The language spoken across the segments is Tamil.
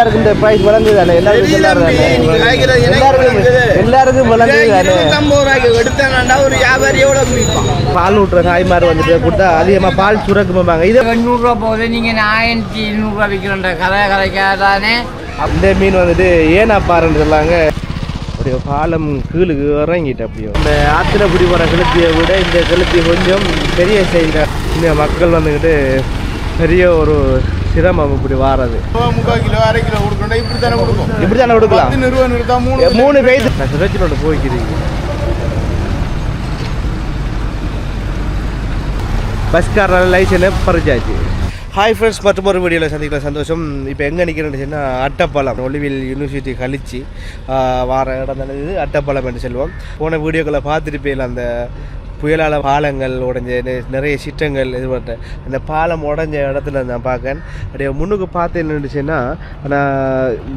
எல்லாருக்கும் இந்த ப்ரைஸ் வழங்குது தானே. எல்லாருக்கும் எல்லாருக்கும் வழங்குது. எல்லாருக்கும் வழங்குது தானே இருபத்தொம்பது ரூபாய்க்கு எடுத்தாங்கண்டா ஒரு வியாபாரி எவ்வளோ குடிப்பான்? பால் ஊட்டுற தாய்மார் வந்துட்டு கொடுத்தா அதிகமாக பால் சுரக்குமாங்க இது எண்ணூறுரூவா போகுது. நீங்கள் ஆயிரத்தி இருநூறுவா விற்கிறோன்ற கதை கதைக்காதானே. இந்த மீன் வந்துட்டு ஏனா பாருன்னு சொல்லாங்க. அப்படியே பாலம் கீழுக்கு இறங்கிட்டு அப்படியோ. இந்த ஆத்துல குடி வர கெளுத்தியை விட இந்த கெளுத்தி கொஞ்சம் பெரிய சைஸில் இந்த மக்கள் வந்துக்கிட்டு பெரிய ஒரு சிரமம் இப்படி வாரது. முக்கால் கிலோ அரை கிலோ கொடுக்கணும் இப்படி தானே கொடுக்கும். இப்படி தானே கொடுக்கலாம் நிறுவனம் நிறுத்தா மூணு மூணு பேர் நான் சுரட்சினோட போய்க்கிறீங்க. பஸ்காரனால லைசனை பறிச்சாச்சு. ஹாய் ஃப்ரெண்ட்ஸ் மற்றும் ஒரு வீடியோவில் சந்திக்கிற சந்தோஷம். இப்போ எங்கே நிற்கிறேன்னு சொன்னால் அட்டப்பாலம். ஒளிவில் யூனிவர்சிட்டி கழிச்சு ஆஹ், வார இடம் தானே இது அட்டப்பாலம் என்று சொல்லுவோம். போன வீடியோக்களை பார்த்துட்டு அந்த புயலால் பாலங்கள் உடஞ்ச நிறைய சிற்றங்கள் இது பண்ணுற அந்த பாலம் உடஞ்ச இடத்துல நான் பார்க்கேன் அப்படியே முன்னுக்கு பார்த்து என்ன என்னச்சுன்னா நான்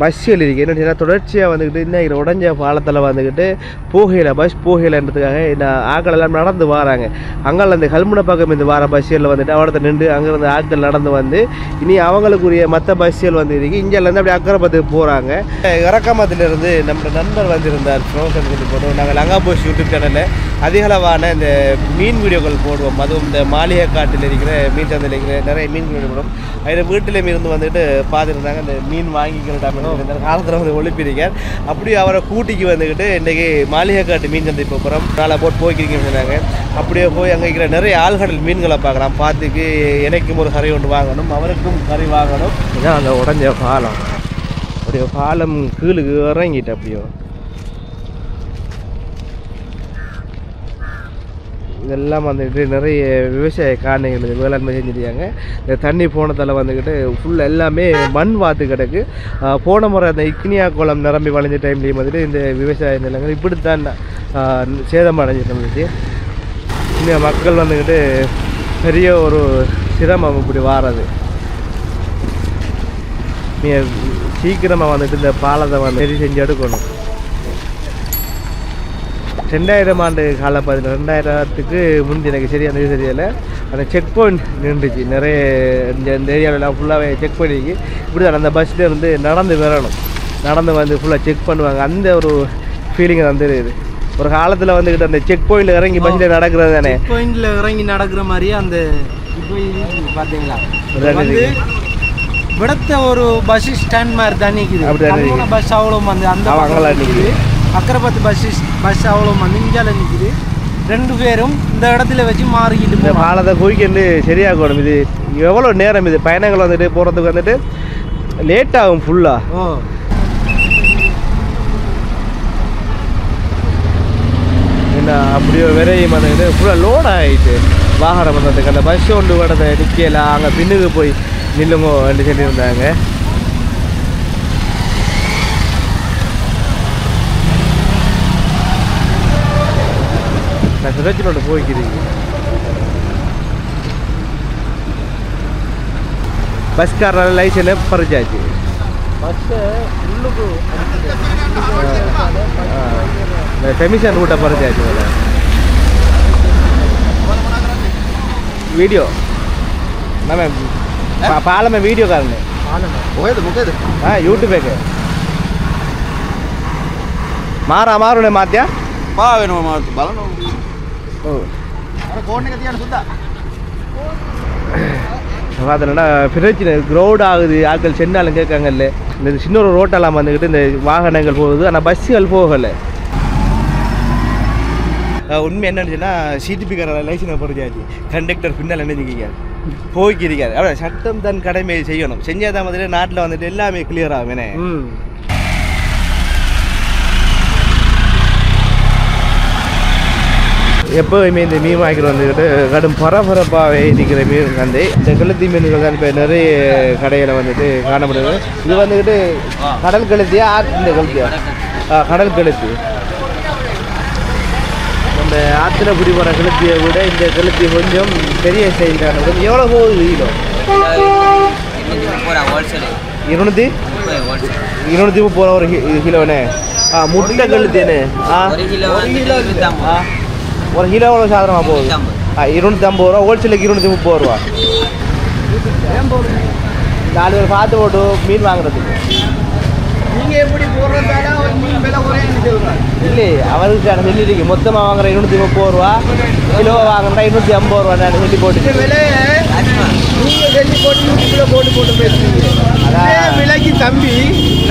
பஸ்ஸில் இருக்கு என்ன தொடர்ச்சியாக வந்துக்கிட்டு இன்னும் உடஞ்ச பாலத்தில் வந்துக்கிட்டு போகையில் பஸ் போகையிலன்றதுக்காக நான் ஆக்கள் எல்லாம் நடந்து வராங்க. அங்கே அந்த கல்முனை பக்கம் இந்த வார பஸ்ஸில் வந்துட்டு அவடத்தை நின்று அங்கேருந்து ஆட்கள் நடந்து வந்து இனி அவங்களுக்குரிய மற்ற பஸ்ஸில் வந்து இருக்கு. இங்கேருந்து அப்படியே அக்கரப்பத்துக்கு போகிறாங்க இறக்கமத்திலிருந்து நம்ம நண்பர் வந்திருந்தார் ஃப்ரோசன் போட்டோம் நாங்கள் லங்காபோஸ் யூடியூப் சேனலில் அதிகளவான இந்த மீன் வீடியோக்கள் போடுவோம். அதுவும் இந்த மாளிகை காட்டில் இருக்கிற மீன் சந்தையில் இருக்கிற நிறைய மீன் வீடியோ போடுவோம். அதில் வீட்டில் இருந்து வந்துட்டு பார்த்துருந்தாங்க அந்த மீன் வாங்கிக்கிற டைம் காலத்தில் வந்து ஒழிப்பிருக்கார் அப்படியே அவரை கூட்டிக்கு வந்துக்கிட்டு இன்றைக்கி மாளிகை காட்டு மீன் சந்தை இப்போ போகிறோம் நாளை போட்டு போய்க்கிறீங்கன்னு சொன்னாங்க. அப்படியே போய் அங்கே இருக்கிற நிறைய ஆழ்கடல் மீன்களை பார்க்கலாம். பார்த்துக்கு எனக்கும் ஒரு கறி ஒன்று வாங்கணும் அவருக்கும் கறி வாங்கணும். இதான் அந்த உடஞ்ச பாலம். அப்படியே பாலம் கீழுக்கு இறங்கிட்டு அப்படியோ. இதெல்லாம் வந்துக்கிட்டு நிறைய விவசாய காரணிகள் வேளாண்மை செஞ்சுருக்காங்க. இந்த தண்ணி போனதால் வந்துக்கிட்டு ஃபுல்லாக எல்லாமே மண் வாத்து கிடக்கு. போன முறை அந்த இக்னியா குளம் நிரம்பி வளைஞ்ச டைம்லேயும் வந்துட்டு இந்த விவசாய நிலங்கள் இப்படித்தான் தான் சேதம் அடைஞ்சிட்டு இருந்துச்சு இந்த மக்கள் வந்துக்கிட்டு பெரிய ஒரு சிரமம் இப்படி வாரது. நீ சீக்கிரமாக வந்துட்டு இந்த பாலத்தை வந்து சரி செஞ்சு எடுக்கணும். ரெண்டாயிரம் ஆண்டு கால பதில் ரெண்டாயிரத்துக்கு முந்தி எனக்கு சரியா அந்த இது தெரியல. அந்த செக் பாயிண்ட் நின்றுச்சு. நிறைய இந்த இந்த ஏரியாவிலாம் ஃபுல்லாகவே செக் பண்ணிக்கு. இப்படி தான் அந்த பஸ்ஸில் இருந்து நடந்து வரணும். நடந்து வந்து ஃபுல்லாக செக் பண்ணுவாங்க. அந்த ஒரு ஃபீலிங் தான் தெரியுது. ஒரு காலத்தில் வந்துக்கிட்டு அந்த செக் பாயிண்டில் இறங்கி பஸ்ஸில் நடக்கிறது தானே? பாயிண்ட்ல இறங்கி நடக்கிற மாதிரி அந்த இது வந்து. விடத்த ஒரு பஸ் ஸ்டாண்ட் மாதிரி தான் கல்முனை பஸ் அவ்வளோ வந்து அந்த ஆமா, அக்கரப்பத்து பஸ் பஸ் அவ்வளோ வந்து இஞ்சால நிக்குது. ரெண்டு பேரும் இந்த இடத்துல வச்சு மாறிக்கிட்டு. பாலத்தை குயிக்கண்டு சரியாகணும் இது எவ்வளோ நேரம் இது? பயணங்கள் வந்துட்டு போகிறதுக்கு வந்துட்டு லேட் ஆகும் ஃபுல்லாக ஓ. என்ன அப்படியோ விரையும் வந்துட்டு ஃபுல்லாக லோட் ஆகிட்டு வாகனம் வந்ததுக்கு அந்த பஸ் ஒன்று விடத்தை நிற்கல அங்கே பின்னுக்கு போய் நில்லுங்கோ என்று சொல்லியிருந்தாங்க. நான் சுரட்சினோட போய்க்கிறீங்க பஸ்காரனால லைசனை பறிச்சாச்சு பஸ்ஸை உள்ளுக்கு பெமிஷன் ரூட்டை பறிச்சாச்சு போல வீடியோ நம்ம பா- பாலமே வீடியோ காரணம் முகது முகது ஆ யூடியூபேக்கு மாறா மாறுனே மாத்தியா பா பார்த்தோன்னா பிரச்சனை க்ரௌட் ஆகுது. ஆட்கள் சென்னாலும் கேட்காங்கல்ல. இந்த சின்ன ஒரு ரோட்டெல்லாம் வந்துக்கிட்டு இந்த வாகனங்கள் போகுது. ஆனால் பஸ்ஸுகள் போகலை. உண்மை என்னன்னு சொன்னால் சிடிபி கார லைசனை பொறுத்தாச்சு கண்டக்டர் பின்னால் நினைச்சிக்கிங்க போய்க்கிருக்காது அவ்வளோ சட்டம் தன் கடமை செய்யணும். செஞ்சாதான் வந்துட்டு நாட்டில் வந்துட்டு எல்லாமே கிளியர் ஆகும் என்ன ம் எப்போவுமே இந்த மீன் வாங்கிட்டு வந்துக்கிட்டு கடும் பரபரப்பாகவே இருக்கிற மீன் சந்தை இந்த கழுத்தி மீன்கள் தான் இப்போ நிறைய கடையில் வந்துட்டு காணப்படுது. இது வந்துக்கிட்டு கடல் கழுத்தியா இந்த கழுத்தியா ஆ கடல் கழுத்தி நம்ம ஆற்றுல பிடி போகிற கழுத்தியை விட இந்த கழுத்தி கொஞ்சம் பெரிய சைஸ் காணப்படும் எவ்வளோ போகுது கிலோ இருநூற்றி இருநூற்றி முப்பது ரூபா ஒரு கிலோண்ணே ஆ முட்டை கழுத்தினே ஆ? ஒரு கிலோ வந்து ஆ? ஒரு கிலோ எவ்வளோ சாதனமாக போகுது? ஆ இருநூற்றி ஐம்பது ரூபா. ஹோல்சேலுக்கு இருநூற்றி முப்பது ரூபா. நாலு பேர் பார்த்து போட்டு மீன் வாங்குறதுக்கு. நீங்க எப்படி இல்லை அவருக்கு நான் சொல்லியிருக்கேன் மொத்தமாக வாங்குற இருநூத்தி முப்பது ரூபா கிலோ வாங்குறா இருநூத்தி ஐம்பது ரூபா நான் சொல்லி போட்டு விலையை நீங்க சொல்லி போட்டு யூடியூப்ல போட்டு போட்டு பேசுறீங்க. அதே விலைக்கு தம்பி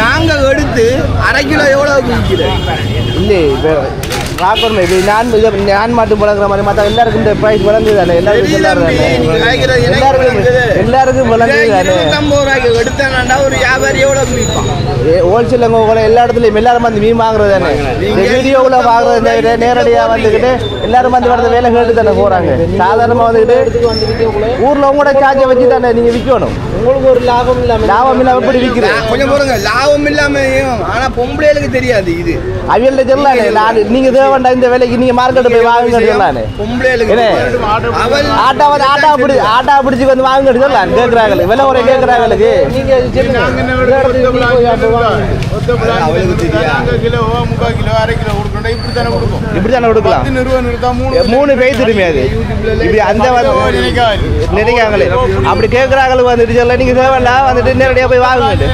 நாங்க எடுத்து அரை கிலோ எவ்வளவுக்கு விற்கிறோம்? இல்லை இப்போ பார்க்கணும் இது நான் இது நான் மட்டும் வழங்குற மாதிரி மற்ற எல்லாருக்கும் இந்த ப்ரைஸ் வழங்குது தானே எல்லாருக்கும் தெரியல எல்லாருக்கும். எல்லாருக்கும் வழங்குது தானே எடுத்தானா ஒரு வியாபாரி எவ்வளவு விற்பான் ஹோல்சேல் கூட எல்லா இடத்துலையும் எல்லாரும் வந்து மீன் வாங்குறது தானே வீடியோவில் வாங்குறது நேரடியாக வந்துக்கிட்டு எல்லாரும் வந்து வரது வேலை கேட்டு தானே போகிறாங்க சாதாரணமாக வந்துக்கிட்டு ஊரில் உங்களோட சார்ஜை வச்சு தானே நீங்கள் விற்கணும் உங்களுக்கு ஒரு லாபம் இல்லாமல் லாபம் இல்லாமல் எப்படி விற்கிறது லா- கொஞ்சம் பாருங்க லாபம் இல்லாமையும் ஆனா பொம்பளைகளுக்கு தெரியாது இது. அவியல்ட்ட சொல்லலானே நான் நீங்கள் தேவண்டா இந்த வேலைக்கு நீங்கள் மார்க்கெட்டு போய் வாங்குங்க? அவள் ஆட்டா வந்து ஆட்டா பிடி ஆட்டா பிடிச்சி வந்து வாங்க சொல்லலாம் கேட்குறாங்களுக்கு விலை குறை கேட்குறாங்களுக்கு தெரியாது இப்படி தானே கொடுக்கலாம் மூணு திரும்பி அது இப்படி அந்த நினைக்காங்களே அப்படி கேட்குறாங்களுக்கு வந்துட்டு சொல்ல நீங்கள் தேவையில்ல வந்துட்டு நேரடியாக போய் வாங்குங்க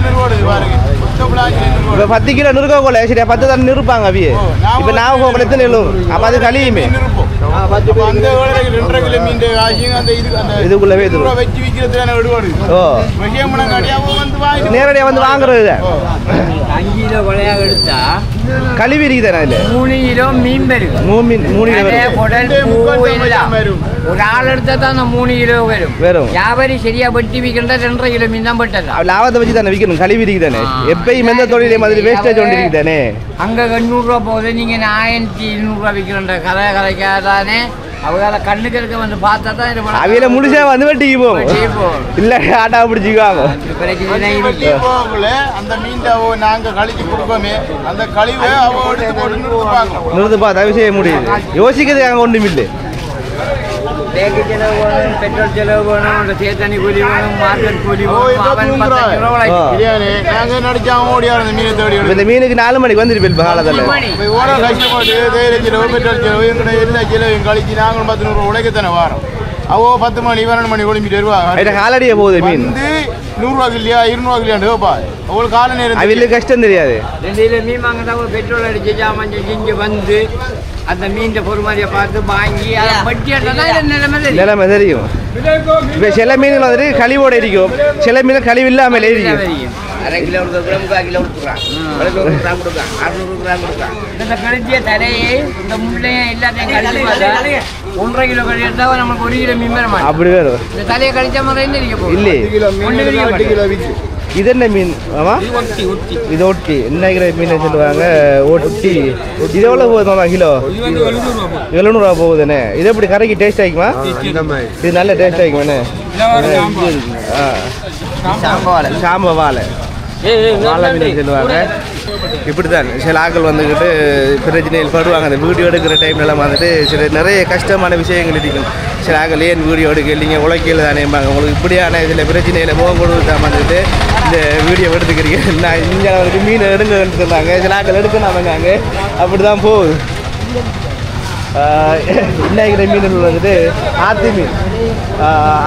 இப்போ பத்து கிலோ நிறுக்க போல சரியா பத்து தானே நிறுப்பாங்க அவியே. இப்போ நான் உங்களை எத்தனை எழுவும் அப்போ அது கழியுமே இதுக்குள்ளவே நேரடியாக வந்து வாங்குறது. அஞ்சு கிலோ கொலையாக எடுத்தா கழுவி இருக்குதானே அதில் மூணு கிலோ மீன் பெருகும் மூணு மீன் மூணு கிலோ அதே வரும். குடல் பூ எல்லாம் ஒரு ஆள் எடுத்தா தான் அந்த மூணு கிலோ வரும். வரும். வியாபாரி சரியா வெட்டி விற்கிறதா ரெண்டரை கிலோ மீன் தான் அவ லாபத்தை வச்சு தானே விற்கணும் கழுவி இருக்குதானே. எப்பயும் எந்த தொழிலே மாதிரி வேஸ்டேஜ் ஒன்று இருக்குதானே அங்க எண்ணூறுரூவா போகுது. நீங்க ஆயிரத்தி இருநூறுவா விற்கிறன்ற கதை கதைக்காதானே. அவங்கள கண்ணுக்கு இருக்க வந்து பார்த்தா தான் இது. அவையில முடிச்சா வந்து போவோம் போகும். இல்ல ஆட்டா பிடிச்சிக்குவாங்க. அந்த மீன் நாங்க கழிச்சு கொடுப்போமே அந்த கழிவை அவ எடுத்து போட்டு நிறுத்துப்பாங்க நிறுத்து பார்த்தா செய்ய முடியுது. யோசிக்கிறதுக்கு அங்கே ஒன்றும் இல்லை. தேக்கு செலவு வேணும் பெட்ரோல் செலவு வேணும் இந்த சேத்தனி கூலி வேணும் மார்க்கெட் கூலி ஓ, வேணும் இந்த மீனுக்கு நாலு மணிக்கு வந்துருப்பேன் இப்போ காலத்தில் மணி. போய் ஓட கஷ்டப்பட்டு தேயிலை செலவு பெட்ரோல் செலவு எங்கட எல்லா செலவையும் கழிச்சு நாங்களும் பத்து நூறு உழைக்கத்தானே வாரோம் அவோ பத்து மணி பன்னெண்டு மணி ஒளிம்பிட்டு வருவாங்க காலடியே போகுது மீன் வந்து நூறுரூவா இல்லையா இருநூறுவா இல்லையாண்டு வைப்பா அவங்களுக்கு கால நேரம் அவையில கஷ்டம் தெரியாது மீன் வாங்கினா பெட்ரோல் அடிச்சு ஜாமான் செஞ்சு இங்கே வந்து அந்த மீன் பொறுமதியை பார்த்து வாங்கி நிலைமை தெரியும். இப்போ சில மீன்கள் வந்துட்டு கழிவோட இருக்கும். சில மீன் கழிவு இல்லாமல் இருக்கும். அரை கிலோ கொடுக்குற கிலோ முக்கால் கிலோ கொடுக்குறான். கிராம் கொடுக்குறான். அறுநூறு கிராம் கொடுக்குறான். இந்த கழிச்சிய தரையை இந்த முள்ளையும் எல்லாத்தையும் கழிச்சு ஒன்றரை கிலோ நமக்கு ஒரு மீன் அப்படி இந்த தலையை கழிச்ச மாதிரி என்ன இல்லை கிலோ மீன் எட்டு கிலோ விற்று. இது என்ன மீன்? ஆமா? ஒட்டி ஒட்டி. இது ஒட்டி. என்ன மீன் சொல்லுவாங்க? ஒட்டி. இது எவ்வளோ போகுது மாமா கிலோ? எழுநூறுவா போகுதுண்ணே இது எப்படி கரைக்கு டேஸ்ட் ஆகிக்குமா? இது நல்ல டேஸ்ட் ஆகிக்குமாண்ணே ஆ. சாம்பார். சாம்ப வாழை. வாழை மீன் சொல்லுவாங்க. இப்படி தான் சில ஆக்கள் வந்துக்கிட்டு பிரச்சனையில் படுவாங்க. அந்த வீடியோ எடுக்கிற டைம்லலாம் வந்துட்டு சில நிறைய கஷ்டமான விஷயங்கள் இருக்கும். சில ஆக்கள் ஏன் வீடியோ எடுக்க இல்லைங்க உழைக்கல தானேம்பாங்க உங்களுக்கு இப்படியான சில பிரச்சனையில் முகம் கொடுத்தா தான் வந்துட்டு இந்த வீடியோ எடுத்துக்கிறீங்க. நான் இங்கே அவருக்கு மீன் எடுங்கன்னு சொன்னாங்க. சில ஆக்கள் எடுக்கணாமங்க அப்படி தான் போகுது. ஆஹ் மீன் வந்துட்டு ஆத்தி மீன்.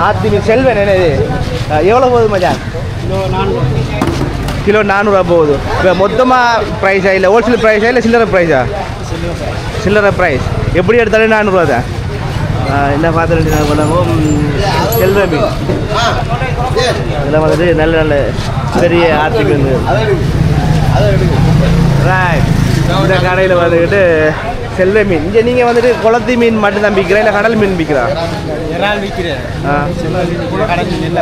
ஆத்தி மீன் செல்வன் என்ன இது எவ்வளோ போகுது மஜா கிலோ நானூறுரூவா போகுது. இப்போ மொத்தமாக ப்ரைஸா இல்லை ஹோல்சேல் ப்ரைஸா இல்லை சில்லறை ப்ரைஸா சில்லறை ப்ரைஸ் எப்படி எடுத்தாலும் நானூறுரூவா தான். என்ன பார்த்துட்டு பண்ணுவோம் செல்வ மீன் இதெல்லாம் வந்துட்டு நல்ல நல்ல பெரிய மீன் ரைட் இந்த கடையில் வந்துக்கிட்டு செல்வ மீன். இங்கே நீங்கள் வந்துட்டு குளத்தி மீன் மட்டும் தான் விற்கிறா இல்லை கடல் மீன் விற்கிறா இறால் விற்கிறேன். இந்த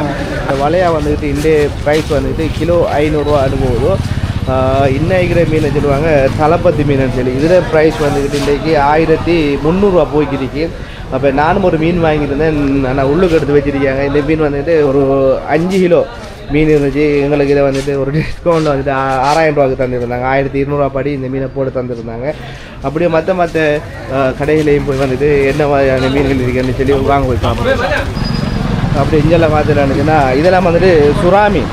வலையா வந்துக்கிட்டு இந்த ப்ரைஸ் வந்துக்கிட்டு கிலோ ஐநூறுரூவா அனுபவம். இன்னைக்கிற மீனை சொல்லுவாங்க? தலப்பத்தி மீன் சொல்லி. இதில் ப்ரைஸ் வந்துக்கிட்டு இன்றைக்கு ஆயிரத்தி முந்நூறுரூவா போய்க்கிருக்கு அப்போ நானும் ஒரு மீன் வாங்கியிருந்தேன் ஆனால் உள்ளுக்கு எடுத்து வச்சிருக்காங்க இந்த மீன் வந்துட்டு ஒரு அஞ்சு கிலோ. மீன் இருந்துச்சு எங்களுக்கு இதை வந்துட்டு ஒரு டிஸ்கவுண்ட் வந்துட்டு ஆறாயிரம் ரூபாய்க்கு தந்துருந்தாங்க. ஆயிரத்தி இருநூறுவா படி இந்த மீனை போட்டு தந்துருந்தாங்க. அப்படியே மற்ற மற்ற கடைகளையும் போய் வந்துட்டு என்ன மாதிரியான மீன்கள் இருக்குன்னு சொல்லி வாங்க போய் பார்ப்போம். அப்படி இங்கெல்லாம் பார்த்துட்டானுச்சுன்னா இதெல்லாம் வந்துட்டு சுறா மீன்.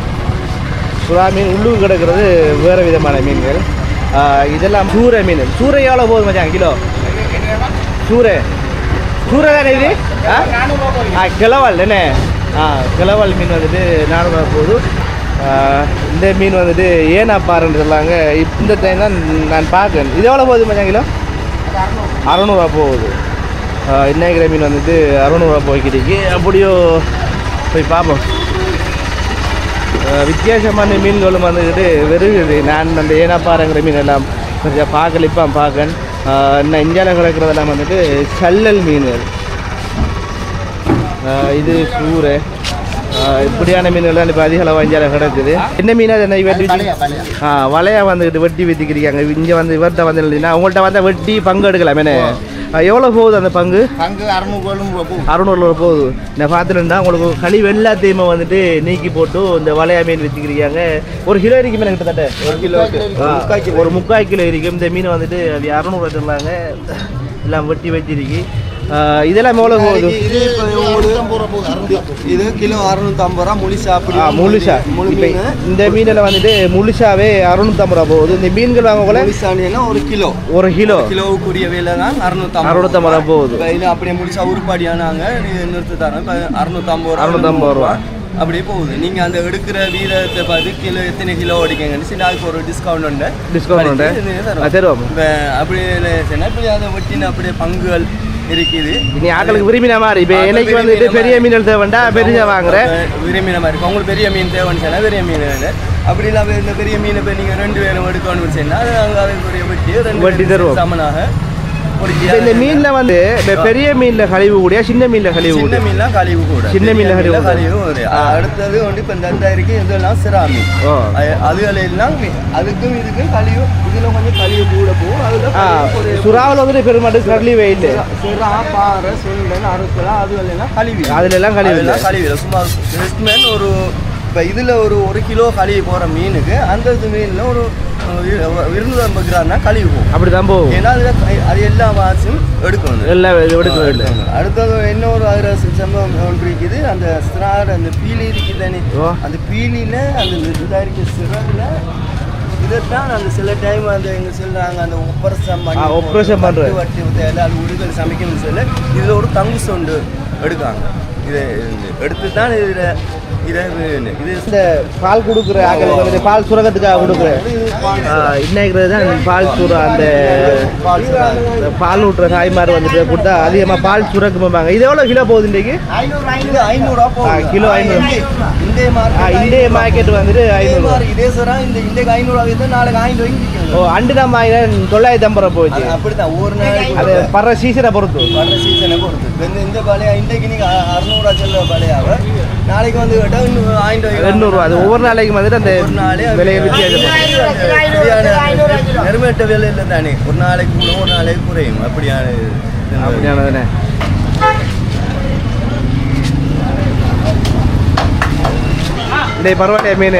சுறா மீன் உள்ளூர் கிடக்கிறது வேறு விதமான மீன்கள். இதெல்லாம் சூரை மீன். சூரை எவ்வளோ போகுது மச்சான் கிலோ? சூரை சூரை தானே இது? ஆ? கிளவால் என்ன கிளவால் மீன் வந்துட்டு நானூறுரூவா போகுது இந்த மீன் வந்துட்டு ஏனா பாருன்னு சொல்லாங்க இந்த டைம் தான் நான் பார்க்குறேன் இது எவ்வளோ போகுது மஞ்சள் கிலோ? அறநூறுவா போகுது. இன்னைக்கிற மீன் வந்துட்டு அறநூறுவா போய்க்கிட்டு அப்படியோ போய் பார்ப்போம் வித்தியாசமான மீன்களும் வந்துக்கிட்டு வெறுகுது. நான் அந்த ஏனாப்பாறைங்கிற மீன் எல்லாம் கொஞ்சம் பார்க்கலிப்பான் பார்க்கன். இன்னும் இந்தியாவில் கிடக்கிறதெல்லாம் வந்துட்டு சல்லல் மீன்கள் இது சூறை இப்படியான மீன்கள் தான் இப்போ அதிக அளவு இந்தியாவில் கிடக்குது. என்ன மீன் அது என்ன வெட்டி ஆ வலையா வந்துக்கிட்டு வெட்டி விற்றுக்கிறீங்க இங்கே வந்து இவர்கிட்ட வந்து இல்லைன்னா உங்கள்கிட்ட வந்தால் வெட்டி பங்கு எடுக்கலாம் என்ன? எவ்வளோ போகுது அந்த பங்கு? அங்கே அறுநூறு ரூபா அறுநூறுல போகுது. நான் பார்த்துட்டேன்டா உங்களுக்கு களி எல்லாத்தையுமே வந்துட்டு நீக்கி போட்டு இந்த வளையா மீன் வச்சுக்கிறீங்க ஒரு கிலோ இருக்கு மேலே கிட்டத்தட்ட. ஒரு கிலோ ஒரு முக்கால் கிலோ இருக்கும் இந்த மீன் வந்துட்டு அது இரநூறு வச்சுருந்தாங்க எல்லாம் வெட்டி வச்சிருக்கு. இதெல்லாம் எவ்வளோ போகுது? இது இது கிலோ அறுநூத்தம்பது ரூபா முழுசா அப்படி முழுசா முழு இப்போ இந்த மீனில் வந்துட்டு முழுசாவே அறுநூத்தம்பது ரூபா போகுது. இந்த மீன்கள் வாங்க போல? முழுசானினா ஒரு கிலோ. ஒரு கிலோ. கிலோவுக்குரிய விலை தான் அறுநூத்தம்பது அறுநூத்தம்பது ரூபா போகுது. இப்போ இது அப்படியே முழுசா உருப்படியானாங்க நிறுத்து தரோம். அறுநூத்தம்பது ரூபா அறுநூத்தம்பது ரூபா. அப்படியே போகுது. நீங்க அந்த எடுக்கிற வீரத்தை பார்த்து கிலோ எத்தனை கிலோ அடிக்கங்கன்னு சரி அதுக்கு ஒரு டிஸ்கவுண்ட் உண்டு. டிஸ்கவுண்ட் உண்டு. தருவோம். இப்போ அப்படியே இப்படி அதை ஒட்டின அப்படியே பங்குகள் இருக்குது. நீ ஆட்களுக்கு விரும்பின மாதிரி இப்போ எனக்கு வந்துட்டு பெரிய மீன்கள் தேவைண்டா பெருசா வாங்குறேன் விரும்பின மாதிரி. இப்போ உங்களுக்கு பெரிய மீன் தேவைன்னு சொன்னா பெரிய மீன் வேணும். அப்படி இல்லாம இந்த பெரிய மீனை இப்போ நீங்க ரெண்டு பேரும் எடுக்கணும்னு சொன்னா அது அதுக்குரிய வெட்டி ரெண்டு வெட்டி தருவோம். சமனாக இந்த மீன்ல வந்து பெரிய மீன்ல கழிவு கூடிய சின்ன மீன்ல கழிவு சின்ன மீன்லாம் கழிவு கூட சின்ன மீன்ல கழிவு கூட. கழிவு அடுத்தது வந்து இப்போ இந்த இருக்கு இதெல்லாம் சிராமி. ஓ அதுகள் எல்லாம் மீ- அதுக்கும் இதுக்கும் கழிவு இதுல கொஞ்சம் கழிவு கூட போகும். அதுல சுறாவில் வந்துட்டு பெருமாட்டு கழிவே இல்லை சிரா பாறை சுண்டல் அறுக்கலாம் அதுகள் எல்லாம் கழிவு அதுல எல்லாம் கழிவு கழிவு சும்மா ஒரு இப்போ இதில் ஒரு ஒரு கிலோ கழுவி போகிற மீனுக்கு அந்த மீனில் ஒரு இருநூறு ஐம்பது கிராம்னா கழுவி போகும். அப்படிதான் போகும். ஏன்னா அதில் அது எல்லா மாசும் எடுக்கணும் எல்லாம் இது எடுக்க இல்லை அடுத்தது இன்னொரு அதில் சம்பவம் ஒன்று இருக்குது. அந்த சிறார் அந்த பீலி இருக்குது தானே. அந்த பீலியில் அந்த இதாக இருக்க சிறகுல. இதைத்தான் அந்த சில டைம் அந்த எங்க சொல்றாங்க அந்த ஒப்பரசம் ஆ, operation பண்றது. வட்டி தேவை அது உடுதல் சமைக்கணும்னு சொல்லி இதில் ஒரு தங்கு சொண்டு எடுக்காங்க. இதை எடுத்து தான் இதில் இதை இது இது இந்த பால் கொடுக்குற வந்துட்டு பால் சுரக்கத்துக்காக கொடுக்குற. இன்னைக்கு தான் பால் சுர அந்த பால் ஊட்டுற தாய்மார் வந்துட்டு கொடுத்தா அதிகமாக பால் சுரக்குமாங்க இது எவ்வளோ கிலோ போகுது இன்றைக்கு கிலோ ஐநூறு. இந்திய- மார்க்கெட் வந்துட்டு ஐநூறு இதே சாரா இந்த இன்றைக்கு ஐநூறுரூவா விற்று நாளைக்கு ஐநூறு ஓ அண்டு தான் வாங்கினா தொள்ளாயிரத்தி ஐம்பது ரூபா போச்சு. அப்படித்தான். ஒரு நாளைக்கு அது படுற சீசனை பொறுத்து. வர்ற சீசனை பொறுத்து. இந்த இந்த பழைய இன்றைக்கு நீங்கள் அறுநூறுவா செல்ல பழையாவ நாளைக்கு வந்து கேட்டால் இன்னும் ஆயிரம் ரூபாய். எண்ணூறுவா அது ஒவ்வொரு நாளைக்கு வந்துட்டு அந்த ஒரு நாளே விலையை நெருமேட்ட விலை இல்லை தானே. ஒரு நாளைக்கு ஒரு நாளைக்கு குறையும். அப்படியான. அப்படியானதுண்ணே இந்த பரவாயில்லையா மீன்?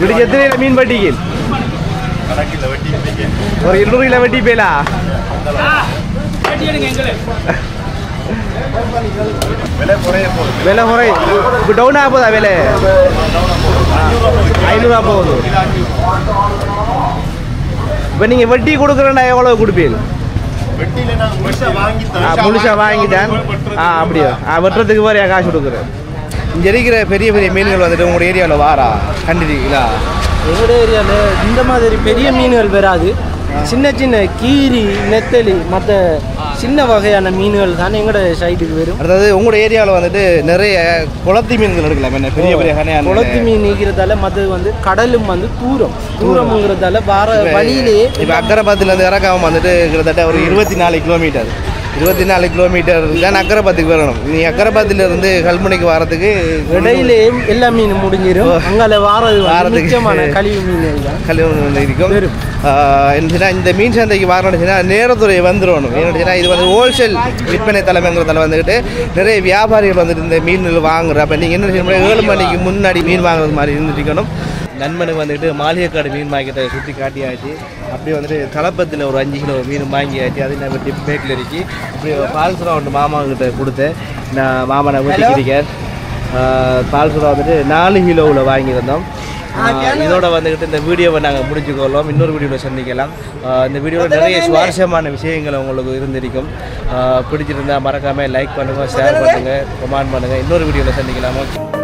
விடிஞ்ச எத்தனை மீன் வட்டிக்கு? ஒரு இருநூறு கிலோ வட்டி போயிலா விலை குறை. இப்போ டவுன் ஆக போதா விலை? ஐநூறுரூவா போகுது. இப்போ நீங்கள் வட்டி கொடுக்குறேன்னா எவ்வளோ கொடுப்பீங்க? முழுசா வாங்கிட்டேன் ஆ அப்படியா? ஆ வெட்டுறதுக்கு வரையா காசு கொடுக்குறேன். இங்கே இருக்கிற பெரிய பெரிய மீன்கள் வந்துட்டு உங்களோட ஏரியாவில் வாரா? கண்டிருக்கீங்களா? எங்களோட ஏரியாவில் இந்த மாதிரி பெரிய மீன்கள் வராது. சின்ன சின்ன கீரி நெத்தலி மற்ற சின்ன வகையான மீன்கள் தான் எங்களோட சைடுக்கு வரும். அடுத்தது உங்களோட ஏரியாவில் வந்துட்டு நிறைய குளத்தி மீன்கள் எடுக்கலாம். என்ன பெரிய பெரிய கனையான குளத்து மீன் நீக்கிறதால மற்றது வந்து கடலும் வந்து தூரம். தூரம்ங்கிறதால வார வழியிலேயே இப்போ அக்கரபாத்திலேருந்து இறக்காம வந்துட்டு கிட்டத்தட்ட ஒரு இருபத்தி நாலு கிலோமீட்டர் இருபத்தி நாலு கிலோமீட்டர் தான் அக்கரபாத்துக்கு வரணும். நீ அக்கரபாத்திலேருந்து கல்முனைக்கு வரதுக்கு இடையிலே எல்லா மீனும் முடிஞ்சிடும் அங்கால வாரது வாரத்துக்கு. கழிவு மீன்கள் தான். கல்யாணம் இருக்கும். என்னச்சுன்னா இந்த மீன் சந்தைக்கு வரணுச்சுன்னா நேரத்துறை வந்துடணும். ஏன்னுச்சுன்னா இது வந்து ஹோல்சேல் விற்பனை தலைமைங்கிறதால வந்துக்கிட்டு நிறைய வியாபாரிகள் வந்துட்டு இந்த மீன்கள் வாங்குற அப்போ நீங்கள் என்ன ஏழு மணிக்கு முன்னாடி மீன் வாங்குறது மாதிரி இருந்துருக்கணும் நண்பனுக்கு வந்துட்டு மாளிகைக்காடு மீன் மார்க்கெட்டை சுற்றி காட்டியாச்சு. அப்படியே வந்துட்டு தலப்பத்தில் ஒரு அஞ்சு கிலோ மீன் வாங்கியாச்சு. அது நான் டிப் பேக்கில் இருக்கு. இப்படி பால் சுறா ஒன்று மாமா கிட்ட கொடுத்தேன். நான் மாமா நான் வீட்டுக்கு பால் சுறா வந்துட்டு நாலு கிலோவில் வாங்கியிருந்தோம். இதோட வந்துக்கிட்டு இந்த வீடியோவை நாங்கள் முடிச்சுக்கொள்ளோம் இன்னொரு வீடியோவில் சந்திக்கலாம். இந்த வீடியோவில் நிறைய சுவாரஸ்யமான விஷயங்கள் உங்களுக்கு இருந்திருக்கும். ஆஹ் பிடிச்சிருந்தா மறக்காமல் லைக் பண்ணுங்கள் ஷேர் பண்ணுங்கள் கமெண்ட் பண்ணுங்கள் இன்னொரு வீடியோவில் சந்திக்கலாம்.